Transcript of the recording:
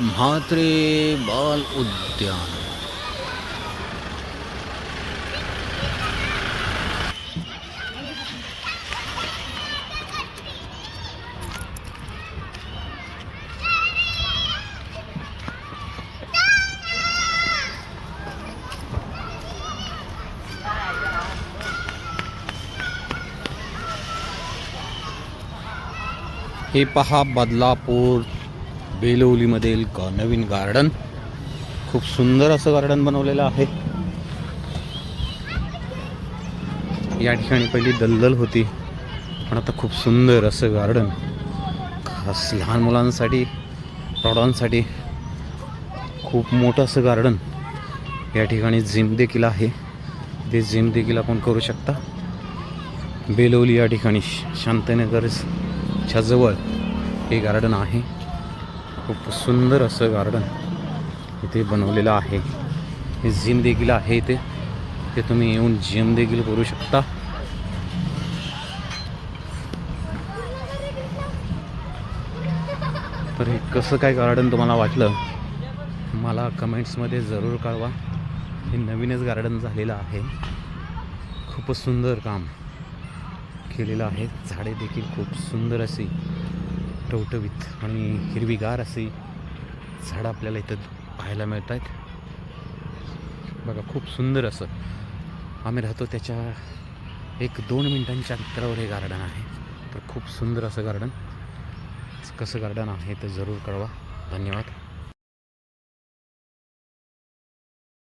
म्हात्रे बाल उद्यान। पहा बदलापूर बेलवलीमधील नवीन गार्डन खूप सुंदर असं गार्डन बनवलेलं आहे. या ठिकाणी पहिली दलदल होती. पण आता खूप सुंदर असं गार्डन खास लहान मुलांसाठी प्रौढांसाठी खूप मोठं असं गार्डन या ठिकाणी जिम देखील आहे. ते जिम देखील आपण करू शकता. बेलवली या ठिकाणी शांतनगरच्या जवळ हे गार्डन आहे. खूप सुंदर असं गार्डन इथे बनवलेलं आहे. हे जिम देखील आहे इथे. ते तुम्ही येऊन जिम देखील करू शकता. तर हे कसं काय गार्डन तुम्हाला वाटलं? मला कमेंट्समध्ये जरूर कळवा. हे नवीनच गार्डन झालेलं आहे. खूपच सुंदर काम केलेलं आहे. झाडे देखील खूप सुंदर अशी टवटवीत आणि हिरवीगार असे झाडं आपल्याला इथं पाहायला मिळत आहेत बघा खूप सुंदर असं. आम्ही राहतो त्याच्या एक दोन मिनटांच्या अंतरावर हे गार्डन आहे. तर खूप सुंदर असं गार्डन. कसं गार्डन आहे ते जरूर कळवा. धन्यवाद.